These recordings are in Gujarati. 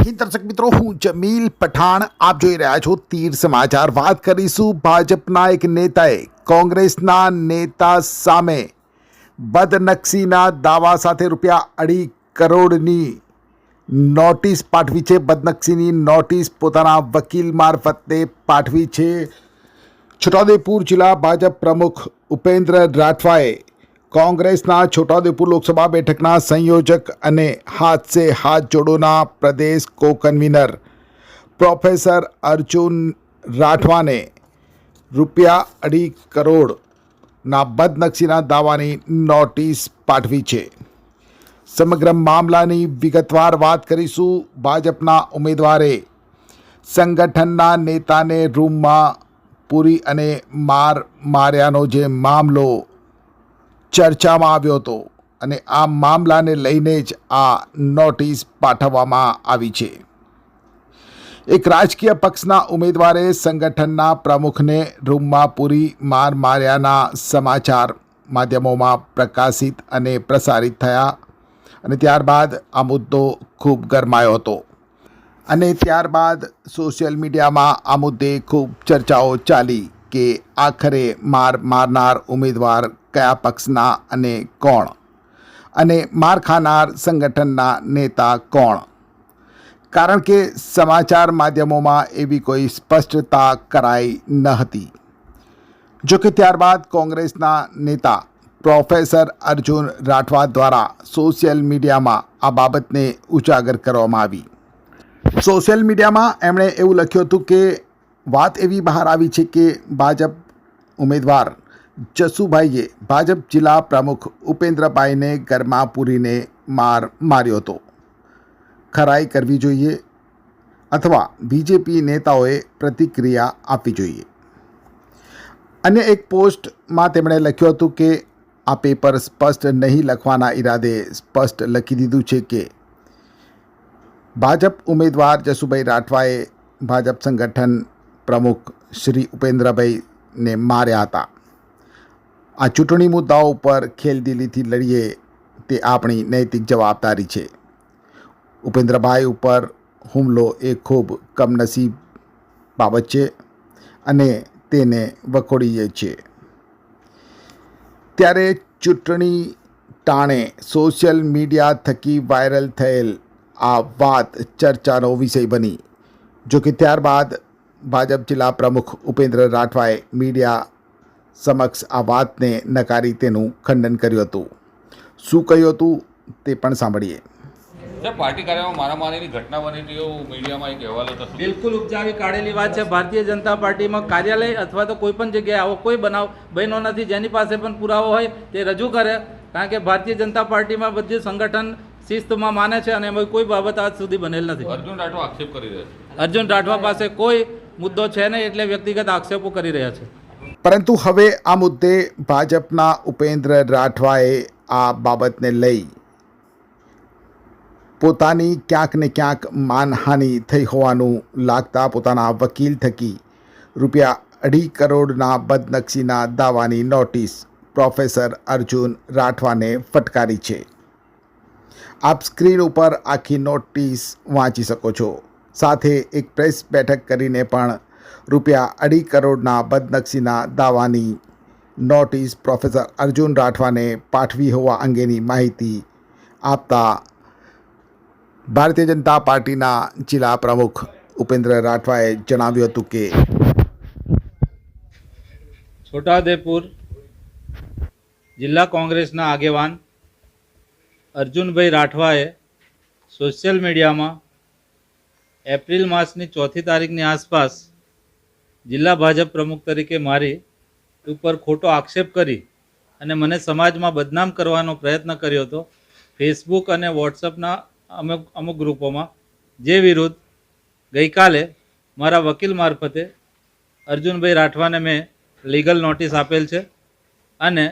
હિન્દ દર્શક મિત્રો હું જમીલ પઠાણ આપ જોઈ રહ્યા છો તીર સમાચાર વાત કરીશું ભાજપના એક નેતાએ કોંગ્રેસના નેતા સામે બદનક્ષીના દાવા સાથે રૂપિયા અઢી કરોડની નોટિસ પાઠવી છે બદનક્ષીની નોટિસ પોતાના વકીલ મારફતે પાઠવી છે છોટાઉદેપુર જિલ્લા ભાજપ પ્રમુખ ઉપેન્દ્ર રાઠવાએ કોંગ્રેસના છોટાઉદેપુર લોકસભા બેઠકના સંયોજક અને હાથ સે હાથ જોડોના પ્રદેશ કો કન્વીનર પ્રોફેસર અર્જુન રાઠવાને રૂપિયા અઢી કરોડના બદનક્ષીના દાવાની નોટિસ પાઠવી છે સમગ્ર મામલાની વિગતવાર વાત કરીશું ભાજપના ઉમેદવારે સંગઠનના નેતાને રૂમમાં પૂરી અને માર માર્યાનો જે મામલો ચર્ચામાં આવ્યો હતો અને આ મામલાને લઈને જ આ નોટિસ પાઠવવામાં આવી છે. એક રાજકીય પક્ષના ઉમેદવારે સંગઠનના પ્રમુખને રૂમમાં પૂરી માર માર્યાના સમાચાર માધ્યમોમાં પ્રકાશિત અને પ્રસારિત થયા અને ત્યારબાદ આ મુદ્દો ખૂબ ગરમાયો હતો. અને ત્યારબાદ સોશિયલ મીડિયામાં આ મુદ્દે ખૂબ ચર્ચાઓ ચાલી કે આખરે માર મારનાર ઉમેદવાર કયા પક્ષના અને કોણ? અને માર ખાનાર સંગઠનના નેતા કોણ? કારણ કે સમાચાર માધ્યમોમાં એવી કોઈ સ્પષ્ટતા કરાઈ ન હતી. જો કે ત્યારબાદ કોંગ્રેસના નેતા પ્રોફેસર અર્જુન રાઠવા દ્વારા સોશિયલ મીડિયામાં આ બાબતને ઉજાગર કરવામાં આવી. સોશિયલ મીડિયામાં એમણે એવું લખ્યું હતું કે વાત એવી બહાર આવી છે કે ભાજપ ઉમેદવાર જસુભાઈએ ભાજપ જિલ્લા પ્રમુખ ઉપેન્દ્રભાઈને ઘરમાં પૂરીને માર માર્યો હતો. ખરાઈ કરવી જોઈએ અથવા બીજેપી નેતાઓએ પ્રતિક્રિયા આપવી જોઈએ. અન્ય એક પોસ્ટમાં તેમણે લખ્યું હતું કે આ પેપર સ્પષ્ટ નહીં લખવાના ઈરાદે સ્પષ્ટ લખી દીધું છે કે ભાજપ ઉમેદવાર જસુભાઈ રાઠવાએ ભાજપ સંગઠન પ્રમુખ શ્રી ઉપેન્દ્રભાઈને માર્યા હતા. આ ચૂંટણી મુદ્દાઓ ઉપર ખેલદિલીથી લડીએ તે આપણી નૈતિક જવાબદારી છે. ઉપેન્દ્રભાઈ ઉપર હુમલો એ ખૂબ કમનસીબ બાબત છે અને તેને વખોડીએ છીએ. ત્યારે ચૂંટણી ટાણે સોશિયલ મીડિયા થકી વાયરલ થયેલ આ વાત ચર્ચાનો વિષય બની જો કે ત્યારબાદ ભાજપ જિલ્લા પ્રમુખ ઉપેન્દ્ર રાઠવાએ મીડિયા સમક્ષ આ વાતને નકારી તેનું ખંડન કર્યું હતું. શું કહ્યું હતું તે પણ સાંભળીએ. જે પાર્ટી કાર્યમાં મારામારીની ઘટના બની હતી એવું મીડિયામાં એક અહેવાલ હતો. બિલકુલ ઉપજાવી કાઢેલી વાત છે. ભારતીય જનતા પાર્ટીમાં કાર્યાલય અથવા તો કોઈ પણ જગ્યાએ આવો કોઈ બનાવ બન્યો નથી. જેની પાસે પણ પુરાવો હોય તે રજૂ કરે. કારણ કે ભારતીય જનતા પાર્ટીમાં બધી સંગઠન શિસ્તમાં માને છે અને એમાં કોઈ બાબત આજ સુધી બનેલ નથી. અર્જુન રાઠવા આક્ષેપ કરી રહ્યા છે. અર્જુન રાઠવા પાસે કોઈ મુદ્દો છે નહીં એટલે વ્યક્તિગત આક્ષેપો કરી રહ્યા છે. પરંતુ હવે આ મુદ્દે ભાજપના ઉપેન્દ્ર રાઠવાએ આ બાબતને લઈ પોતાની ક્યાંક ને ક્યાંક માનહાનિ થઈ હોવાનું લાગતા પોતાના વકીલ થકી રૂપિયા અઢી કરોડના બદનક્ષીના દાવાની નોટિસ પ્રોફેસર અર્જુન રાઠવાને ફટકારી છે. આપ સ્ક્રીન ઉપર આખી નોટિસ વાંચી શકો છો. સાથે એક પ્રેસ બેઠક કરીને પણ રૂપિયા અઢી કરોડના બદનક્ષીના દાવાની નોટિસ પ્રોફેસર અર્જુન રાઠવાને પાઠવી હોવા અંગેની માહિતી આપતા ભારતીય જનતા પાર્ટીના જિલ્લા પ્રમુખ ઉપેન્દ્ર રાઠવાએ જણાવ્યું હતું કે છોટાઉદેપુર જિલ્લા કોંગ્રેસના આગેવાન અર્જુનભાઈ રાઠવાએ સોશિયલ મીડિયામાં એપ્રિલ માસની ચોથી તારીખની આસપાસ જિલ્લા ભાજપ પ્રમુખ તરીકે મારી ઉપર ખોટો આક્ષેપ કરી અને મને સમાજમાં બદનામ કરવાનો પ્રયત્ન કર્યો હતો ફેસબુક અને વોટ્સઅપના અમુક અમુક ગ્રુપોમાં, જે વિરુદ્ધ ગઈકાલે મારા વકીલ મારફતે અર્જુનભાઈ રાઠવાને મેં લીગલ નોટિસ આપેલ છે અને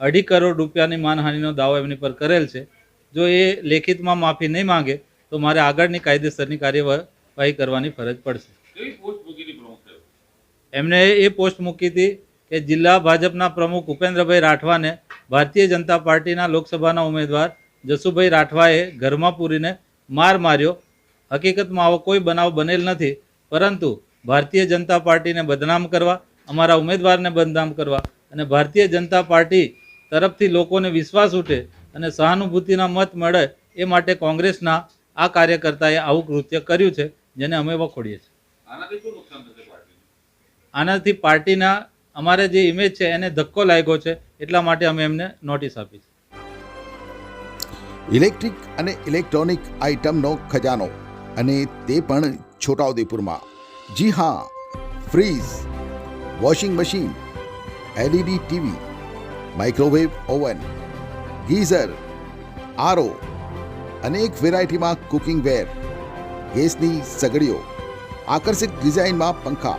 અઢી કરોડ રૂપિયાની માનહાનિનો દાવો એમની પર કરેલ છે. જો એ લેખિતમાં માફી નહીં માંગે, તો મારે આગળની કાયદેસરની કાર્યવાહી કરવાની ફરજ પડશે કેવી પોસ્ટ મૂકી હતી પ્રમુખ સાહેબ એમણે એ પોસ્ટ મૂકી હતી કે જિલ્લા ભાજપના પ્રમુખ ઉપેન્દ્રભાઈ રાઠવાને ભારતીય જનતા પાર્ટીના લોકસભાના ઉમેદવાર જસુભાઈ રાઠવાએ ઘરમાં પૂરીને માર માર્યો. હકીકતમાં આવો કોઈ બનાવ બનેલ નથી, પરંતુ ભારતીય જનતા પાર્ટીને બદનામ કરવા, અમારા ઉમેદવારને બદનામ કરવા અને ભારતીય જનતા પાર્ટી તરફથી લોકોને વિશ્વાસ ઉઠે અને સહાનુભૂતિના મત મળે એ માટે કોંગ્રેસના આ કાર્યકર્તાએ આવું કૃત્ય કર્યું છે, જેને અમે વખોડીએ છીએ. આનાથી પાર્ટીને અમારે જે ઇમેજ છે એને ધક્કો લાગ્યો છે, એટલા માટે અમે એમને નોટિસ આપી ઇલેક્ટ્રિક અને ઇલેક્ટ્રોનિક આઇટમનો ખજાનો અને તે પણ છોટાઉદેપુરમાં. જી હા fridge washing machine LED TV microwave oven geyser RO અનેક વેરાયટીમાં કુકિંગ વેર ગેસની સગડીઓ, આકર્ષિત ડિઝાઇનમાં પંખા.